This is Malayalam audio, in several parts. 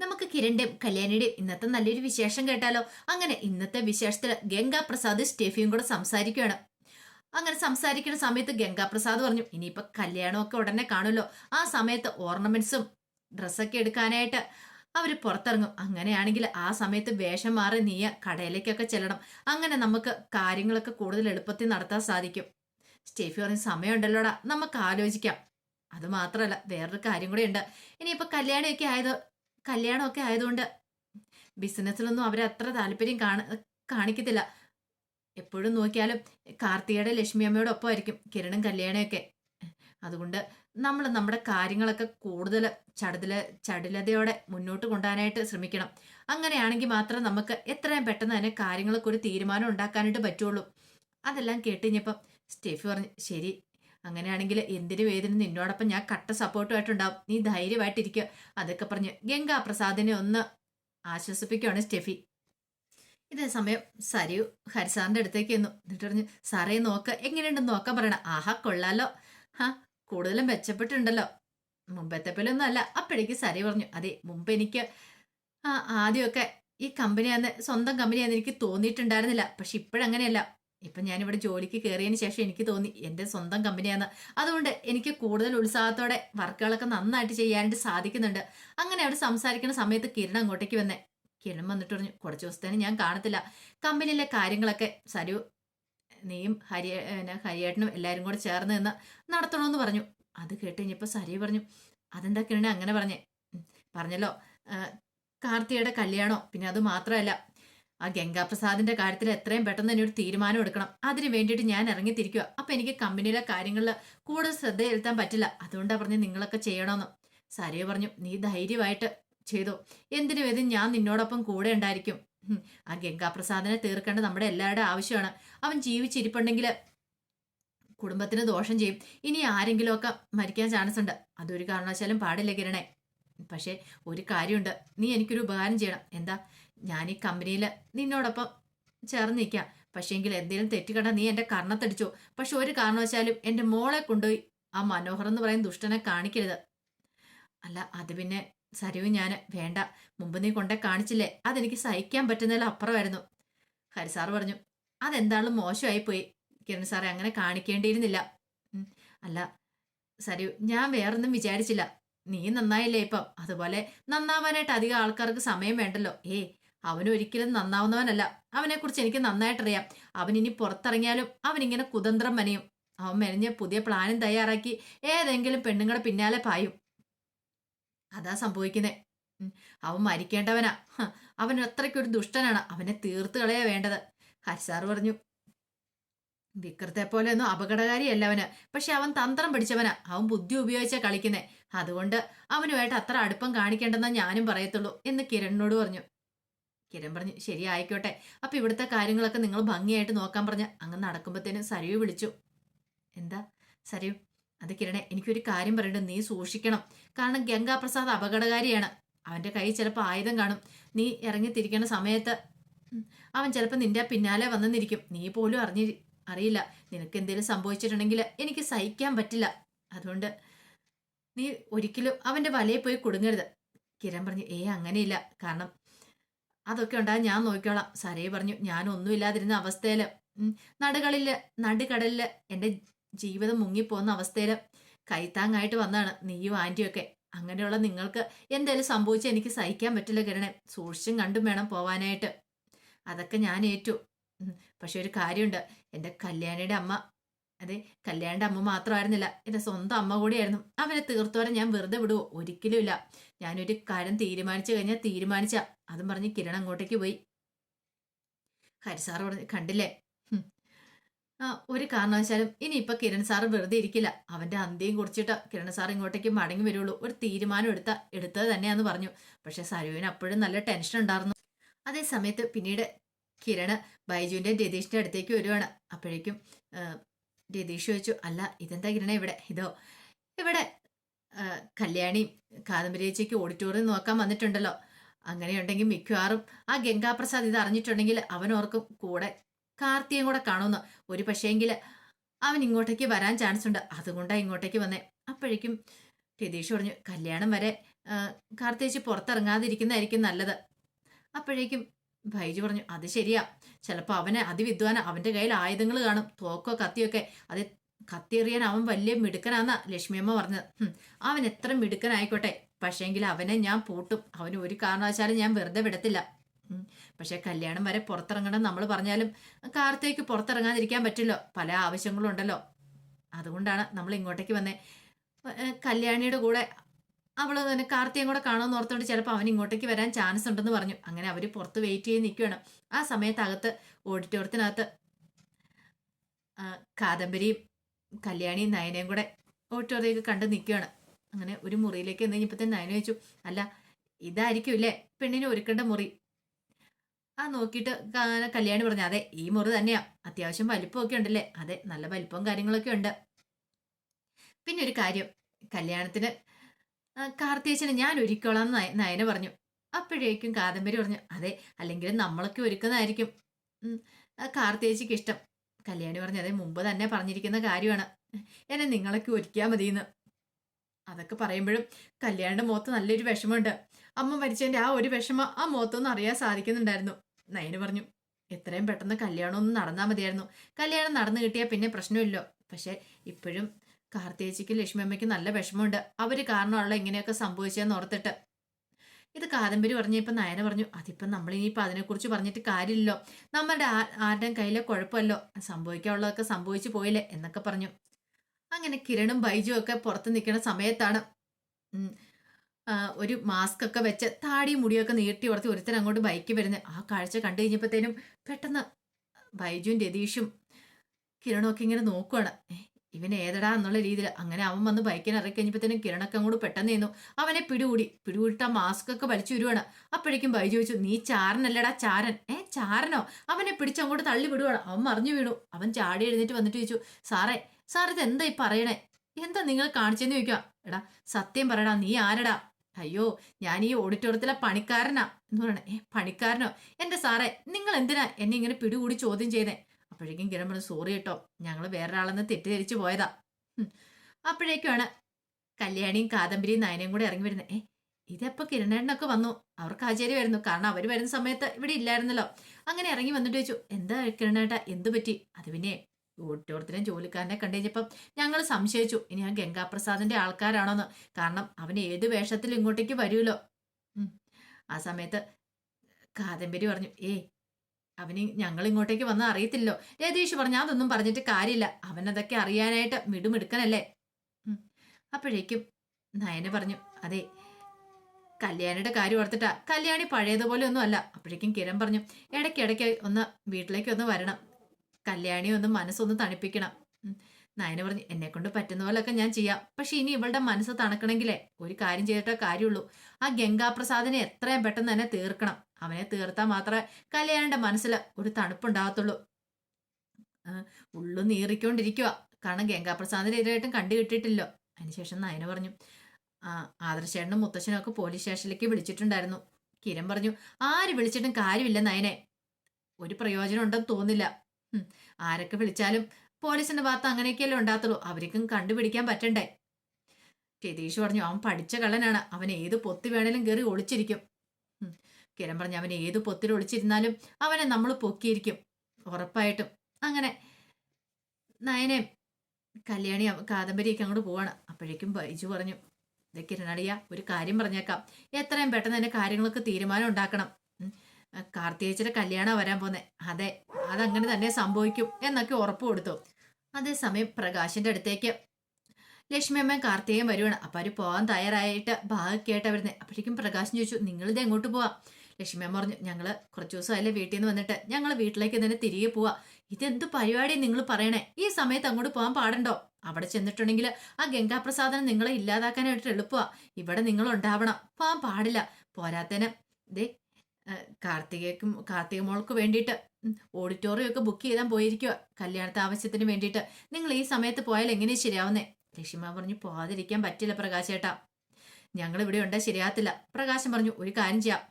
നമുക്ക് കിരണിന്റെയും കല്യാണിയുടെയും ഇന്നത്തെ നല്ലൊരു വിശേഷം കേട്ടാലോ? അങ്ങനെ ഇന്നത്തെ വിശേഷത്തിൽ ഗംഗാപ്രസാദ് സ്റ്റെഫിയും കൂടെ സംസാരിക്കുകയാണ്. അങ്ങനെ സംസാരിക്കുന്ന സമയത്ത് ഗംഗാപ്രസാദ് പറഞ്ഞു ഇനിയിപ്പോ കല്യാണമൊക്കെ ഉടനെ കാണുമല്ലോ. ആ സമയത്ത് ഓർണമെന്റ്സും ഡ്രസ്സൊക്കെ എടുക്കാനായിട്ട് അവർ പുറത്തിറങ്ങും. അങ്ങനെയാണെങ്കിൽ ആ സമയത്ത് വേഷം മാറി നീയ കടയിലേക്കൊക്കെ ചെല്ലണം. അങ്ങനെ നമുക്ക് കാര്യങ്ങളൊക്കെ കൂടുതൽ എളുപ്പത്തിൽ നടത്താൻ സാധിക്കും. സ്റ്റേഫി പറഞ്ഞ സമയമുണ്ടല്ലോടാ. നമുക്ക് ആലോചിക്കാം. അത് മാത്രമല്ല വേറൊരു കാര്യം കൂടെ ഉണ്ട്. ഇനിയിപ്പോൾ കല്യാണമൊക്കെ ആയത് കല്യാണമൊക്കെ ആയതുകൊണ്ട് ബിസിനസ്സിലൊന്നും അവർ അത്ര താല്പര്യം കാണ കാണിക്കത്തില്ല. എപ്പോഴും നോക്കിയാലും കാർത്തികയുടെ ലക്ഷ്മി അമ്മയോടൊപ്പം ഒപ്പമായിരിക്കും കിരണും കല്യാണമൊക്കെ അതുകൊണ്ട് നമ്മൾ നമ്മുടെ കാര്യങ്ങളൊക്കെ കൂടുതൽ ചടുതല ചടുലതയോടെ മുന്നോട്ട് കൊണ്ടുപോകാനായിട്ട് ശ്രമിക്കണം. അങ്ങനെയാണെങ്കിൽ മാത്രം നമുക്ക് എത്രയും പെട്ടെന്ന് തന്നെ കാര്യങ്ങളൊക്കെ ഒരു തീരുമാനം ഉണ്ടാക്കാനായിട്ട് പറ്റുള്ളൂ. അതെല്ലാം കേട്ടുകഴിഞ്ഞപ്പം സ്റ്റെഫി പറഞ്ഞു ശരി അങ്ങനെയാണെങ്കിൽ എന്തിനു വേദന? നിന്നോടൊപ്പം ഞാൻ കട്ട സപ്പോർട്ടുമായിട്ടുണ്ടാവും നീ ധൈര്യമായിട്ടിരിക്കുക അതൊക്കെ പറഞ്ഞ് ഗംഗാ പ്രസാദിനെ ഒന്ന് ആശ്വസിപ്പിക്കുകയാണ് സ്റ്റെഫി. ഇതേ സമയം സരിയു ഹരിസാറിന്റെ അടുത്തേക്ക് എന്നു എന്നിട്ട് പറഞ്ഞു സാറേ നോക്ക്. എങ്ങനെയുണ്ടെന്ന് നോക്കാൻ പറയണ. ആഹാ കൊള്ളാലോ. ഹാ കൂടുതലും മെച്ചപ്പെട്ടിട്ടുണ്ടല്ലോ. മുമ്പത്തെ പോലൊന്നും അല്ല. അപ്പോഴേക്ക് സരി പറഞ്ഞു അതെ മുമ്പ് എനിക്ക് ആദ്യമൊക്കെ ഈ കമ്പനിയാന്ന് സ്വന്തം കമ്പനിയാന്ന് എനിക്ക് തോന്നിയിട്ടുണ്ടായിരുന്നില്ല. പക്ഷെ ഇപ്പോഴങ്ങനെയല്ല. ഇപ്പം ഞാനിവിടെ ജോലിക്ക് കയറിയതിന് ശേഷം എനിക്ക് തോന്നി എന്റെ സ്വന്തം കമ്പനിയാണ് അതുകൊണ്ട് എനിക്ക് കൂടുതൽ ഉത്സാഹത്തോടെ വർക്കുകളൊക്കെ നന്നായിട്ട് ചെയ്യാനായിട്ട് സാധിക്കുന്നുണ്ട്. അങ്ങനെ അവിടെ സംസാരിക്കുന്ന സമയത്ത് കിരൺ അങ്ങോട്ടേക്ക് വന്നേ കിരൺ വന്നിട്ട് പറഞ്ഞു കുറച്ച് ദിവസത്തേന് ഞാൻ കാണത്തില്ല. കമ്പനിയിലെ കാര്യങ്ങളൊക്കെ സരു നീയും ഹരി ഹരിയേട്ടനും എല്ലാവരും കൂടെ ചേർന്ന് നിന്ന് നടത്തണമെന്ന് പറഞ്ഞു. അത് കേട്ട് കഴിഞ്ഞപ്പോൾ സരി പറഞ്ഞു അതെന്താ കിരണ അങ്ങനെ പറഞ്ഞേ? പറഞ്ഞല്ലോ കാർത്തിയുടെ കല്യാണോ? പിന്നെ അത് മാത്രമല്ല ആ ഗംഗാപ്രസാദിന്റെ കാര്യത്തിൽ എത്രയും പെട്ടെന്ന് തന്നെ ഒരു തീരുമാനം എടുക്കണം. അതിന് വേണ്ടിയിട്ട് ഞാൻ ഇറങ്ങിത്തിരിക്കുക അപ്പൊ എനിക്ക് കമ്പനിയിലെ കാര്യങ്ങളിൽ കൂടുതൽ ശ്രദ്ധ ചെലുത്താൻ പറ്റില്ല. അതുകൊണ്ടാണ് പറഞ്ഞ് നിങ്ങളൊക്കെ ചെയ്യണമെന്ന് സരിയ പറഞ്ഞു നീ ധൈര്യമായിട്ട് ചെയ്തു. എന്തിനു വേദം ഞാൻ നിന്നോടൊപ്പം കൂടെ ഉണ്ടായിരിക്കും. ആ ഗംഗാപ്രസാദിനെ തീർക്കേണ്ടത് നമ്മുടെ എല്ലാവരുടെ ആവശ്യമാണ്. അവൻ ജീവിച്ചിരിപ്പുണ്ടെങ്കിൽ കുടുംബത്തിന് ദോഷം ചെയ്യും. ഇനി ആരെങ്കിലുമൊക്കെ മരിക്കാൻ ചാൻസ് ഉണ്ട്. അതൊരു കാരണവശാലും പാടില്ല കിരണേ. പക്ഷേ ഒരു കാര്യമുണ്ട്. നീ എനിക്കൊരു ഉപകാരം ചെയ്യണം. എന്താ? ഞാൻ ഈ കമ്പനിയിൽ നിന്നോടൊപ്പം ചേർന്ന് നിൽക്കാം പക്ഷേങ്കിൽ എന്തെങ്കിലും തെറ്റുകട നീ എന്റെ കർണത്തടിച്ചോ. പക്ഷെ ഒരു കാരണവശാലും എന്റെ മോളെ കൊണ്ടുപോയി ആ മനോഹർ എന്ന് പറയുന്ന ദുഷ്ടനെ കാണിക്കരുത്. അല്ല അത് പിന്നെ സരിവ് ഞാൻ വേണ്ട. മുമ്പ് നീ കൊണ്ടേ കാണിച്ചില്ലേ? അതെനിക്ക് സഹിക്കാൻ പറ്റുന്നതിൽ അപ്പുറമായിരുന്നു. ഹരിസാർ പറഞ്ഞു അതെന്താളും മോശമായി പോയി കിരൺ സാറെ അങ്ങനെ കാണിക്കേണ്ടിയിരുന്നില്ല. അല്ല സരിവ് ഞാൻ വേറൊന്നും വിചാരിച്ചില്ല. നീ നന്നായില്ലേ ഇപ്പം? അതുപോലെ നന്നാവാനായിട്ട് അധികം ആൾക്കാർക്ക് സമയം വേണ്ടല്ലോ. ഏ അവൻ ഒരിക്കലും നന്നാവുന്നവനല്ല. അവനെക്കുറിച്ച് എനിക്ക് നന്നായിട്ടറിയാം. അവൻ ഇനി പുറത്തിറങ്ങിയാലും അവൻ ഇങ്ങനെ കുതന്ത്രം മനയും. അവൻ മെനഞ്ഞ പുതിയ പ്ലാനും തയ്യാറാക്കി ഏതെങ്കിലും പെണ്ണുങ്ങളുടെ പിന്നാലെ പായും. അതാ സംഭവിക്കുന്നേ. അവൻ മരിക്കേണ്ടവനാ. അവൻ അത്രയ്ക്കൊരു ദുഷ്ടനാണ്. അവനെ തീർത്ത് കളയാ വേണ്ടത്. ഹരിസാർ പറഞ്ഞു വിക്രത്തെ പോലെ ഒന്നും അപകടകാരിയല്ല അവന്. പക്ഷെ അവൻ തന്ത്രം പിടിച്ചവനാ. അവൻ ബുദ്ധി ഉപയോഗിച്ചാ കളിക്കുന്നേ. അതുകൊണ്ട് അവനുമായിട്ട് അത്ര അടുപ്പം കാണിക്കേണ്ടെന്നാ ഞാനും പറയത്തുള്ളൂ എന്ന് കിരണിനോട് പറഞ്ഞു. കിരൺ പറഞ്ഞു ശരി ആയിക്കോട്ടെ അപ്പൊ ഇവിടുത്തെ കാര്യങ്ങളൊക്കെ നിങ്ങൾ ഭംഗിയായിട്ട് നോക്കാൻ പറഞ്ഞ് അങ്ങ് നടക്കുമ്പോഴത്തേനും സരയു വിളിച്ചു. എന്താ? സരയു അത് കിരണേ എനിക്കൊരു കാര്യം പറയണ്ട. നീ സൂക്ഷിക്കണം. കാരണം ഗംഗാപ്രസാദ് അപകടകാരിയാണ്. അവന്റെ കയ്യിൽ ചിലപ്പോൾ ആയുധം കാണും. നീ ഇറങ്ങിത്തിരിക്കുന്ന സമയത്ത് അവൻ ചിലപ്പോൾ നിന്റെ പിന്നാലെ വന്നെന്നിരിക്കും. നീ പോലും അറിഞ്ഞി അറിയില്ല. നിനക്ക് എന്തെങ്കിലും സംഭവിച്ചിട്ടുണ്ടെങ്കിൽ എനിക്ക് സഹിക്കാൻ പറ്റില്ല. അതുകൊണ്ട് നീ ഒരിക്കലും അവന്റെ വലയിൽ പോയി കുടുങ്ങരുത്. കിരൺ പറഞ്ഞു ഏ അങ്ങനെയില്ല. കാരണം അതൊക്കെ ഉണ്ടാകും ഞാൻ നോക്കിക്കോളാം. സരയെ പറഞ്ഞു ഞാൻ ഒന്നുമില്ലാതിരുന്ന അവസ്ഥയിൽ നടുകളിൽ നടുകടലിൽ എന്റെ ജീവിതം മുങ്ങിപ്പോകുന്ന അവസ്ഥയിൽ കൈത്താങ്ങായിട്ട് വന്നാണ് നീയും ആന്റിയൊക്കെ. അങ്ങനെയുള്ള നിങ്ങൾക്ക് എന്തായാലും സംഭവിച്ചാൽ എനിക്ക് സഹിക്കാൻ പറ്റില്ല കിരണേ. സൂക്ഷിച്ചും കണ്ടും വേണം പോവാനായിട്ട്. അതൊക്കെ ഞാൻ ഏറ്റു. പക്ഷെ ഒരു കാര്യമുണ്ട്. എന്റെ കല്യാണിയുടെ അമ്മ അതെ കല്യാണിന്റെ അമ്മ മാത്രമായിരുന്നില്ല. എന്റെ സ്വന്തം അമ്മ കൂടിയായിരുന്നു. അവനെ തീർത്തോരെ ഞാൻ വെറുതെ വിടുവോ? ഒരിക്കലും ഇല്ല. ഞാനൊരു കാര്യം തീരുമാനിച്ചു കഴിഞ്ഞാൽ തീരുമാനിച്ച. അതും പറഞ്ഞ് കിരൺ അങ്ങോട്ടേക്ക് പോയി. ഹരിസാറ് പറഞ്ഞു കണ്ടില്ലേ. ആ ഒരു കാരണവശാലും ഇനി ഇപ്പൊ കിരൺ സാറ് വെറുതെ ഇരിക്കില്ല. അവന്റെ അന്ത്യം കുറിച്ചിട്ട് കിരൺ സാർ ഇങ്ങോട്ടേക്ക് മടങ്ങി വരുള്ളൂ. ഒരു തീരുമാനം എടുത്ത എടുത്തത് തന്നെയാന്ന് പറഞ്ഞു. പക്ഷെ സരുവിന് അപ്പോഴും നല്ല ടെൻഷൻ ഉണ്ടായിരുന്നു. അതേ സമയത്ത് പിന്നീട് കിരണ് ബൈജുവിന്റെ രതീഷിന്റെ അടുത്തേക്ക് വരുവാണ്. അപ്പോഴേക്കും രതീഷ് ചോദിച്ചു അല്ല ഇതെന്താ കിരണ ഇവിടെ? ഇതോ ഇവിടെ കല്യാണി കല്യാണിയും കാദംബരി ചേച്ചിക്ക് ഓഡിറ്റോറിയം നോക്കാൻ വന്നിട്ടുണ്ടല്ലോ. അങ്ങനെയുണ്ടെങ്കിൽ മിക്കവാറും ആ ഗംഗാപ്രസാദ് ഇത് അറിഞ്ഞിട്ടുണ്ടെങ്കിൽ അവൻ ഓർക്കും കൂടെ കാർത്തിയും കൂടെ കാണുമെന്ന്. ഒരു പക്ഷേങ്കിൽ അവൻ ഇങ്ങോട്ടേക്ക് വരാൻ ചാൻസ് ഉണ്ട്. അതുകൊണ്ടാണ് ഇങ്ങോട്ടേക്ക് വന്നേ. അപ്പോഴേക്കും രതീഷ് പറഞ്ഞു കല്യാണം വരെ കാർത്തിയേച്ചി പുറത്തിറങ്ങാതിരിക്കുന്നതായിരിക്കും നല്ലത്. അപ്പോഴേക്കും ഭൈജു പറഞ്ഞു അത് ശരിയാ. ചിലപ്പോൾ അവന് അതിവിദ്വാന അവന്റെ കയ്യിൽ ആയുധങ്ങൾ കാണും. തോക്കോ കത്തിയൊക്കെ. അത് കത്തിയെറിയാൻ അവൻ വലിയ മിടുക്കനാന്നാ ലക്ഷ്മിയമ്മ പറഞ്ഞത്. അവൻ എത്ര മിടുക്കനായിക്കോട്ടെ. പക്ഷേങ്കിൽ അവനെ ഞാൻ പൂട്ടും. അവന് ഒരു കാരണവശാലും ഞാൻ വെറുതെ വിടത്തില്ല. പക്ഷെ കല്യാണം വരെ പുറത്തിറങ്ങണം നമ്മൾ പറഞ്ഞാലും കാർത്തേക്ക് പുറത്തിറങ്ങാതിരിക്കാൻ പറ്റില്ലോ. പല ആവശ്യങ്ങളും ഉണ്ടല്ലോ അതുകൊണ്ടാണ് നമ്മൾ ഇങ്ങോട്ടേക്ക് വന്നേ. കല്യാണിയുടെ കൂടെ അവൾ തന്നെ കാർത്തിയും കൂടെ കാണുമെന്ന് ഓർത്തോണ്ട് ചിലപ്പോൾ അവൻ ഇങ്ങോട്ടേക്ക് വരാൻ ചാൻസ് ഉണ്ടെന്ന് പറഞ്ഞു. അങ്ങനെ അവർ പുറത്ത് വെയിറ്റ് ചെയ്ത് നിൽക്കുകയാണ് ആ സമയത്ത് അകത്ത് ഓഡിറ്റോറിയത്തിനകത്ത് കാദംബരിയും കല്യാണിയും നയനയും കൂടെ ഓഡിറ്റോറിയൊക്കെ കണ്ട് നിൽക്കുകയാണ് അങ്ങനെ ഒരു മുറിയിലേക്ക് എന്ന് കഴിഞ്ഞപ്പോൾ തന്നെ നയന വെച്ചു അല്ല ഇതായിരിക്കും ഇല്ലേ? പെണ്ണിനെ ഒരുക്കേണ്ട മുറി. ആ നോക്കിയിട്ട് കല്യാണി പറഞ്ഞു അതെ ഈ മുറി തന്നെയാ. അത്യാവശ്യം വലിപ്പമൊക്കെ ഉണ്ടല്ലേ? അതെ നല്ല വലിപ്പവും കാര്യങ്ങളൊക്കെ ഉണ്ട്. പിന്നെ ഒരു കാര്യം കല്യാണത്തിന് കാർത്തിയച്ചനെ ഞാൻ ഒരുക്കോളാം നയന പറഞ്ഞു. അപ്പോഴേക്കും കാദംബരി പറഞ്ഞു അതെ അല്ലെങ്കിൽ നമ്മളൊക്കെ ഒരുക്കുന്നതായിരിക്കും. കാർത്തിയച്ചിക്ക് ഇഷ്ടം കല്യാണി പറഞ്ഞു അതെ മുമ്പ് തന്നെ പറഞ്ഞിരിക്കുന്ന കാര്യമാണ്. എന്നെ നിങ്ങളൊക്കെ ഒരുക്കിയാൽ മതിയെന്ന്. അതൊക്കെ പറയുമ്പോഴും കല്യാണിന്റെ മുഖത്ത് നല്ലൊരു വിഷമമുണ്ട്. അമ്മ മരിച്ചതിന്റെ ആ ഒരു വിഷമം ആ മുഖത്തൊന്നും അറിയാൻ സാധിക്കുന്നുണ്ടായിരുന്നു. നയന് പറഞ്ഞു എത്രയും പെട്ടെന്ന് കല്യാണം നടന്നാൽ മതിയായിരുന്നു. കല്യാണം നടന്നു കിട്ടിയാൽ പിന്നെ പ്രശ്നമില്ലോ. പക്ഷേ ഇപ്പോഴും കാർത്തിയേച്ചിക്കും ലക്ഷ്മി അമ്മയ്ക്ക് നല്ല വിഷമമുണ്ട്. അവർ കാരണമുള്ള ഇങ്ങനെയൊക്കെ സംഭവിച്ചതെന്ന് ഓർത്തിട്ട്. ഇത് കാദംബരി പറഞ്ഞപ്പോൾ നയന പറഞ്ഞു അതിപ്പം നമ്മൾ ഇനിയിപ്പോൾ അതിനെക്കുറിച്ച് പറഞ്ഞിട്ട് കാര്യമില്ലല്ലോ. നമ്മുടെ ആരുടെയും കയ്യിലെ കുഴപ്പമല്ലോ. സംഭവിക്കാനുള്ളതൊക്കെ സംഭവിച്ചു പോയില്ലേ? എന്നൊക്കെ പറഞ്ഞു. അങ്ങനെ കിരണും ബൈജുവും ഒക്കെ പുറത്ത് നിൽക്കുന്ന സമയത്താണ് ഒരു മാസ്ക് ഒക്കെ വെച്ച് താടിയും മുടിയൊക്കെ നീട്ടി ഉറത്തി ഒരുത്തൻ അങ്ങോട്ട് ബൈക്ക് വരുന്നത്. ആ കാഴ്ച കണ്ടു കഴിഞ്ഞപ്പോഴത്തേനും പെട്ടെന്ന് ബൈജുവും രതീഷും കിരണും ഒക്കെ ഇങ്ങനെ നോക്കുവാണ്. ഇവൻ ഏതടാ? എന്നുള്ള രീതിയിൽ അങ്ങനെ അവൻ വന്ന് ബൈക്കിന് ഇറക്കി കഴിഞ്ഞപ്പോഴത്തേനും കിരണൊക്കെ അങ്ങോട്ട് പെട്ടെന്ന് നിന്നു. അവനെ പിടികൂടി. പിടികൂടിട്ട് ആ മാസ്ക് ഒക്കെ വലിച്ചു വരുവാണ് അപ്പോഴേക്കും ബൈജു ചോദിച്ചു നീ ചാരനല്ലടാ ചാരൻ. ഏ ചാരനോ? അവനെ പിടിച്ചങ്ങോട്ട് തള്ളി വിടുവാണ്. അവൻ മറിഞ്ഞു വീണു. അവൻ ചാടി എഴുന്നേറ്റ് വന്നിട്ട് ചോദിച്ചു സാറേ സാർ ഇത് എന്താ ഈ പറയണേ? എന്താ നിങ്ങൾ കാണിച്ചെന്ന് ചോദിക്കുക എടാ സത്യം പറയടാ നീ ആരടാ? അയ്യോ ഞാൻ ഈ ഓഡിറ്റോറിയത്തിലെ പണിക്കാരനാ. എന്ന് പറയണേ ഏ പണിക്കാരനോ? എന്റെ സാറേ നിങ്ങൾ എന്തിനാ എന്നെ ഇങ്ങനെ പിടികൂടി ചോദ്യം ചെയ്തേ അപ്പോഴേക്കും കിരൺ പറഞ്ഞു സോറി കേട്ടോ ഞങ്ങൾ വേറൊരാളെന്ന് തെറ്റിദ്ധരിച്ചു പോയതാ. അപ്പോഴേക്കുമാണ് കല്യാണിയും കാദംബരിയും നയനയും കൂടെ ഇറങ്ങി വരുന്നത്. ഏ ഇതെപ്പോൾ കിരണേണ്ണൊക്കെ വന്നു? അവർക്ക് ആചാര്യമായിരുന്നു കാരണം അവർ വരുന്ന സമയത്ത് ഇവിടെ ഇല്ലായിരുന്നല്ലോ. അങ്ങനെ ഇറങ്ങി വന്നിട്ട് ചോദിച്ചു എന്താ കിരണേട്ട എന്തു പറ്റി? അത് പിന്നെ ഓട്ടോടത്തിനും ജോലിക്കാരനെ കണ്ടുകഴിഞ്ഞപ്പം ഞങ്ങൾ സംശയിച്ചു. ഇനി ആ ഗംഗാപ്രസാദിന്റെ ആൾക്കാരാണോന്ന്. കാരണം അവൻ ഏത് വേഷത്തിൽ ഇങ്ങോട്ടേക്ക് വരുമല്ലോ ആ സമയത്ത് കാദംബരി പറഞ്ഞു ഏ അവന് ഞങ്ങൾ ഇങ്ങോട്ടേക്ക് വന്ന അറിയത്തില്ലോ. രതീഷ് പറഞ്ഞു അതൊന്നും പറഞ്ഞിട്ട് കാര്യമില്ല. അവനതൊക്കെ അറിയാനായിട്ട് മിടുമിടുക്കനല്ലേ അപ്പോഴേക്കും നയന പറഞ്ഞു അതെ കല്യാണിയുടെ കാര്യം ഓർത്തിട്ടാ. കല്യാണി പഴയതുപോലെ ഒന്നും അല്ല അപ്പോഴേക്കും കിരൺ പറഞ്ഞു ഇടയ്ക്കിടയ്ക്ക് ഒന്ന് വീട്ടിലേക്ക് ഒന്ന് വരണം. കല്യാണി ഒന്ന് മനസ്സൊന്ന് തണുപ്പിക്കണം. നയന പറഞ്ഞു എന്നെ കൊണ്ട് പറ്റുന്ന പോലൊക്കെ ഞാൻ ചെയ്യാം. പക്ഷെ ഇനി ഇവളുടെ മനസ്സ് തണുക്കണമെങ്കിലേ ഒരു കാര്യം ചെയ്തിട്ടേ കാര്യമുള്ളൂ. ആ ഗംഗാപ്രസാദിനെ എത്രയും പെട്ടെന്ന് തന്നെ തീർക്കണം. അവനെ തീർത്താൽ മാത്രമേ കല്യാണിന്റെ മനസ്സിൽ ഒരു തണുപ്പുണ്ടാകത്തുള്ളൂ. ഉള്ളു നീറിക്കൊണ്ടിരിക്കുക കാരണം ഗംഗാപ്രസാദിനെ ഇതായിട്ടും കണ്ടു കിട്ടിയിട്ടില്ലോ അതിനുശേഷം നയന പറഞ്ഞു ആ ആദർശേട്ടനും മുത്തശ്ശനും ഒക്കെ പോലീസ് സ്റ്റേഷനിലേക്ക് വിളിച്ചിട്ടുണ്ടായിരുന്നു. കിരൺ പറഞ്ഞു ആര് വിളിച്ചിട്ടും കാര്യമില്ല നയനെ. ഒരു പ്രയോജനം ഉണ്ടെന്ന് തോന്നില്ല ആരൊക്കെ വിളിച്ചാലും പോലീസിന്റെ ഭാഗത്ത് അങ്ങനെയൊക്കെയല്ലേ ഉണ്ടാകത്തുള്ളൂ. അവർക്കും കണ്ടുപിടിക്കാൻ പറ്റണ്ടേ. രതീഷ് പറഞ്ഞു അവൻ പഠിച്ച കള്ളനാണ്. അവൻ ഏത് പൊത്തി വേണേലും കയറി ഒളിച്ചിരിക്കും. കിരൺ പറഞ്ഞു അവൻ ഏത് പൊത്തിൽ ഒളിച്ചിരുന്നാലും അവനെ നമ്മൾ പൊക്കിയിരിക്കും. ഉറപ്പായിട്ടും. അങ്ങനെ നയനെ കല്യാണി കാദംബരിയൊക്കെ അങ്ങോട്ട് പോവാണ്. അപ്പോഴേക്കും ബൈജു പറഞ്ഞു "ദേ കിരണടിയ ഒരു കാര്യം പറഞ്ഞേക്കാം. എത്രയും പെട്ടെന്ന് തന്നെ കാര്യങ്ങൾക്ക് തീരുമാനം ഉണ്ടാക്കണം. ഉം, കാർത്തികേച്ചിയുടെ കല്യാണം വരാൻ പോന്നെ. അതെ അതങ്ങനെ തന്നെ സംഭവിക്കും എന്നൊക്കെ ഉറപ്പ് കൊടുത്തു. അതേസമയം പ്രകാശിന്റെ അടുത്തേക്ക് ലക്ഷ്മി അമ്മയും കാർത്തികയും വരുവാണ്. അപ്പൊ അവർ പോകാൻ തയ്യാറായിട്ട് ഭാഗക്കേട്ട വരുന്നത് അപ്പോഴേക്കും പ്രകാശം ചോദിച്ചു നിങ്ങളിത് എങ്ങോട്ട് പോവാ? ലക്ഷ്മി അമ്മ പറഞ്ഞു ഞങ്ങൾ കുറച്ച് അല്ലെ വീട്ടിൽ നിന്ന് വന്നിട്ട്. ഞങ്ങൾ വീട്ടിലേക്ക് തന്നെ തിരികെ പോവാ. ഇതെന്ത് പരിപാടി നിങ്ങൾ പറയണേ? ഈ സമയത്ത് അങ്ങോട്ട് പോകാൻ പാടണ്ടോ? അവിടെ ചെന്നിട്ടുണ്ടെങ്കിൽ ആ ഗംഗാപ്രസാദനം നിങ്ങളെ ഇല്ലാതാക്കാനായിട്ട് എളുപ്പമാണ് ഇവിടെ നിങ്ങൾ ഉണ്ടാവണം പോകാൻ പാടില്ല. പോരാത്തന് ദേ കാർത്തികയ്ക്കും കാർത്തിക മോൾക്ക് വേണ്ടിയിട്ട് ഓഡിറ്റോറിയം ഒക്കെ ബുക്ക് ചെയ്താൻ പോയിരിക്കുക കല്യാണത്തെ ആവശ്യത്തിന് വേണ്ടിയിട്ട്. നിങ്ങൾ ഈ സമയത്ത് പോയാൽ എങ്ങനെ ശരിയാവുന്നേ? ലക്ഷ്മ പറഞ്ഞു പോകാതിരിക്കാൻ പറ്റില്ല പ്രകാശേട്ടാ ഞങ്ങൾ ഇവിടെ ഉണ്ടാ ശരിയാകത്തില്ല. പ്രകാശം പറഞ്ഞു ഒരു കാര്യം ചെയ്യാം.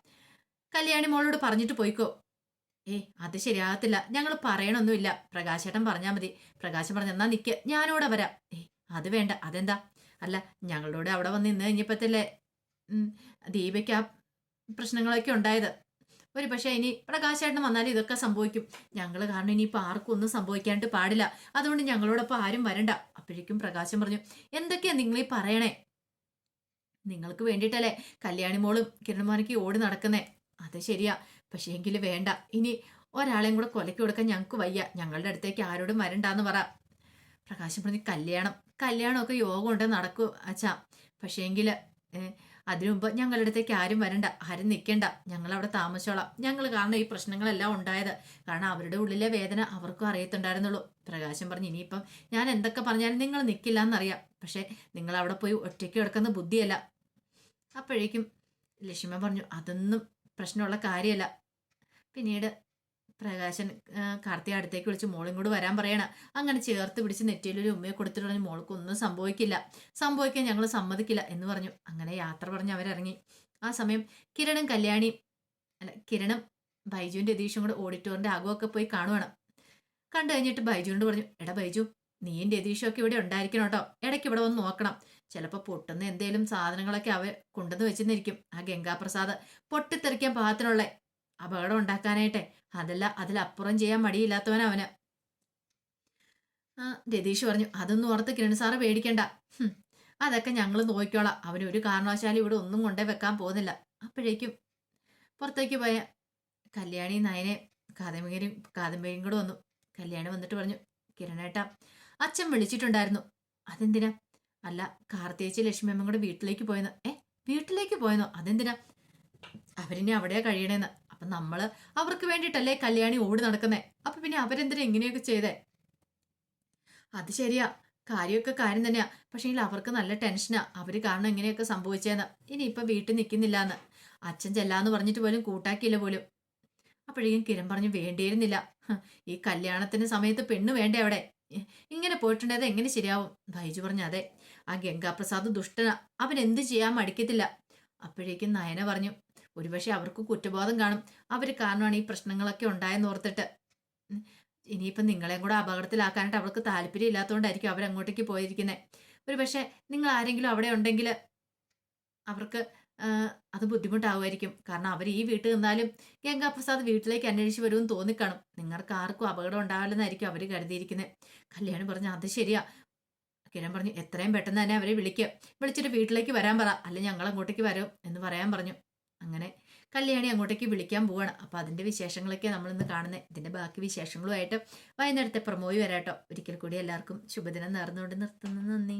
കല്യാണി മോളോട് പറഞ്ഞിട്ട് പോയിക്കോ. ഏ അത് ശരിയാകത്തില്ല. ഞങ്ങൾ പറയണൊന്നുമില്ല. പ്രകാശേട്ടൻ പറഞ്ഞാൽ മതി. പ്രകാശം പറഞ്ഞു എന്നാ നിക്ക്. ഞാനോടെ വരാം. ഏ അത് വേണ്ട. അതെന്താ? അല്ല ഞങ്ങളോട് അവിടെ വന്ന് ഇന്ന് കഴിഞ്ഞപ്പത്തല്ലേ ദീപയ്ക്ക് ആ പ്രശ്നങ്ങളൊക്കെ ഉണ്ടായത്. ഒരു പക്ഷേ ഇനി പ്രകാശേട്ടൻ വന്നാലും ഇതൊക്കെ സംഭവിക്കും. ഞങ്ങൾ കാരണം ഇനിയിപ്പോൾ ആർക്കും ഒന്നും സംഭവിക്കാണ്ട് പാടില്ല. അതുകൊണ്ട് ഞങ്ങളോടൊപ്പം ആരും വരണ്ട. അപ്പോഴേക്കും പ്രകാശം പറഞ്ഞു എന്തൊക്കെയാ നിങ്ങളീ പറയണേ? നിങ്ങൾക്ക് വേണ്ടിയിട്ടല്ലേ കല്യാണി മോളും കിരണമാനയ്ക്ക് ഓടി നടക്കുന്നേ? അത് ശരിയാ. പക്ഷേ എങ്കിൽ വേണ്ട. ഇനി ഒരാളെയും കൂടെ കൊലയ്ക്ക് കൊടുക്കാൻ ഞങ്ങൾക്ക് വയ്യ. ഞങ്ങളുടെ അടുത്തേക്ക് ആരോടും വരണ്ടാന്ന് പറ. പ്രകാശം പറഞ്ഞു കല്യാണം. കല്യാണമൊക്കെ യോഗം ഉണ്ട് നടക്കൂ അച്ഛാ. പക്ഷേ എങ്കിൽ അതിനു മുമ്പ് ഞങ്ങളുടെ അടുത്തേക്ക് ആരും വരണ്ട ആരും നിൽക്കണ്ട ഞങ്ങൾ അവിടെ താമസിച്ചോളാം. ഞങ്ങൾ കാരണം ഈ പ്രശ്നങ്ങളെല്ലാം ഉണ്ടായത് കാരണം അവരുടെ ഉള്ളിലെ വേദന അവർക്കും അറിയത്തുണ്ടായിരുന്നുള്ളൂ. പ്രകാശം പറഞ്ഞു ഇനിയിപ്പം ഞാൻ എന്തൊക്കെ പറഞ്ഞാലും നിങ്ങൾ നിൽക്കില്ല എന്നറിയാം പക്ഷേ നിങ്ങൾ അവിടെ പോയി ഒറ്റയ്ക്ക് കിടക്കുന്ന ബുദ്ധിയല്ല. അപ്പോഴേക്കും ലക്ഷ്മി പറഞ്ഞു അതൊന്നും പ്രശ്നമുള്ള കാര്യമല്ല. പിന്നീട് പ്രകാശൻ കാർത്തിക അടുത്തേക്ക് വിളിച്ച് മോളും കൂടി വരാൻ പറയണ. അങ്ങനെ ചേർത്ത് പിടിച്ച് നെറ്റിയിലൊരു ഉമ്മയെ കൊടുത്തിട്ട് മോൾക്ക് മോൾക്കൊന്നും സംഭവിക്കില്ല. സംഭവിക്കാൻ ഞങ്ങൾ സമ്മതിക്കില്ല എന്ന് പറഞ്ഞു. അങ്ങനെ യാത്ര പറഞ്ഞ് അവരിറങ്ങി. ആ സമയം കിരണും കല്യാണിയും അല്ല കിരണും ബൈജുവും രതീഷും കൂടെ ഓഡിറ്റോറിന്റെ അകമൊക്കെ പോയി കാണുവാണ്. കണ്ടു കഴിഞ്ഞിട്ട് ബൈജുവിനോട് പറഞ്ഞു എടാ ബൈജു നീന്റെ രതീഷും ഒക്കെ ഇവിടെ ഉണ്ടായിരിക്കണം കേട്ടോ. ഇടയ്ക്ക് ഇവിടെ വന്ന് നോക്കണം. ചിലപ്പോൾ പൊട്ടുന്ന എന്തേലും സാധനങ്ങളൊക്കെ അവ കൊണ്ടുവന്ന് വെച്ചിരുന്നിരിക്കും ആ ഗംഗാപ്രസാദ് പൊട്ടിത്തെറിക്കാൻ പാകത്തിനുള്ള അപകടം ഉണ്ടാക്കാനായിട്ടെ. അതല്ല അതിലപ്പുറം ചെയ്യാൻ മടിയില്ലാത്തവൻ അവന്. രതീഷ് പറഞ്ഞു അതൊന്നും ഓർത്ത് കിരൺ സാറ് പേടിക്കണ്ട. അതൊക്കെ ഞങ്ങൾ നോക്കിക്കോളാം. അവന് ഒരു കാരണവശാലും ഇവിടെ ഒന്നും കൊണ്ടേ വെക്കാൻ പോകുന്നില്ല. അപ്പോഴേക്കും പുറത്തേക്ക് പോയ കല്യാണി നയനെ കാദംബരിയും കാദംബരിയും കൂടെ വന്നു. കല്യാണി വന്നിട്ട് പറഞ്ഞു കിരണേട്ടാ അച്ഛൻ വിളിച്ചിട്ടുണ്ടായിരുന്നു. അതെന്തിനാ? അല്ല കാർത്തിയേച്ചി ലക്ഷ്മി അമ്മ കൂടെ വീട്ടിലേക്ക് പോയെന്ന്. ഏ വീട്ടിലേക്ക് പോയെന്നോ? അതെന്തിനാ? അവരിനി അവിടെയാ കഴിയണേന്ന്. അപ്പൊ നമ്മൾ അവർക്ക് വേണ്ടിയിട്ടല്ലേ കല്യാണി ഓടി നടക്കുന്നേ? അപ്പൊ പിന്നെ അവരെന്തിനാ ഇങ്ങനെയൊക്കെ ചെയ്തേ? അത് ശരിയാ. കാര്യമൊക്കെ കാര്യം തന്നെയാ. പക്ഷേ അവർക്ക് നല്ല ടെൻഷനാ. അവർ കാരണം ഇങ്ങനെയൊക്കെ സംഭവിച്ചേന്ന്. ഇനിയിപ്പൊ വീട്ടിൽ നിൽക്കുന്നില്ലാന്ന്. അച്ഛൻ ചെല്ലാന്ന് പറഞ്ഞിട്ട് പോലും കൂട്ടാക്കിയില്ല പോലും. അപ്പോഴേക്കും കിരൺ പറഞ്ഞു വേണ്ടിയിരുന്നില്ല. ഈ കല്യാണത്തിന് സമയത്ത് പെണ്ണ് വേണ്ടേ അവിടെ? ഇങ്ങനെ പോയിട്ടുണ്ടായത് എങ്ങനെ ശരിയാവും? ബൈജു പറഞ്ഞു അതെ. ആ ഗംഗാപ്രസാദ് ദുഷ്ടനാ. അവൻ എന്ത് ചെയ്യാൻ മടിക്കത്തില്ല. അപ്പോഴേക്കും നയന പറഞ്ഞു. ഒരുപക്ഷെ അവർക്ക് കുറ്റബോധം കാണും. അവർ കാരണമാണ് ഈ പ്രശ്നങ്ങളൊക്കെ ഉണ്ടായെന്ന് ഓർത്തിട്ട്. ഇനിയിപ്പം നിങ്ങളെയും കൂടെ അപകടത്തിലാക്കാനായിട്ട് അവർക്ക് താല്പര്യം ഇല്ലാത്തതുകൊണ്ടായിരിക്കും അവരങ്ങോട്ടേക്ക് പോയിരിക്കുന്നത് ഒരുപക്ഷെ നിങ്ങൾ ആരെങ്കിലും അവിടെ ഉണ്ടെങ്കിൽ അവർക്ക് അത് ബുദ്ധിമുട്ടാവുമായിരിക്കും. കാരണം അവർ ഈ വീട്ടിൽ നിന്നാലും ഗംഗാപ്രസാദ് വീട്ടിലേക്ക് അന്വേഷിച്ച് വരുമെന്ന് തോന്നിക്കാണും. നിങ്ങൾക്ക് ആർക്കും അപകടം ഉണ്ടാവില്ലെന്നായിരിക്കും അവർ കരുതിയിരിക്കുന്നത് കല്യാണം പറഞ്ഞു അത് ശരിയാ. കിരൺ പറഞ്ഞു എത്രയും പെട്ടെന്ന് തന്നെ അവരെ വിളിക്കുക വിളിച്ചിട്ട് വീട്ടിലേക്ക് വരാൻ പറ. അല്ലെങ്കിൽ ഞങ്ങൾ അങ്ങോട്ടേക്ക് വരും എന്ന് പറയാൻ പറഞ്ഞു. അങ്ങനെ കല്യാണി അങ്ങോട്ടേക്ക് വിളിക്കാൻ പോവാണ്. അപ്പൊ അതിന്റെ വിശേഷങ്ങളൊക്കെ നമ്മൾ ഇന്ന് കാണുന്നത് ഇതിന്റെ ബാക്കി വിശേഷങ്ങളുമായിട്ട് വൈകുന്നേരത്തെ പ്രമോയി വരാട്ടോ. ഒരിക്കൽ കൂടി എല്ലാവർക്കും ശുഭദിനം നേർന്നുകൊണ്ട് നിർത്തുന്നു. നന്ദി.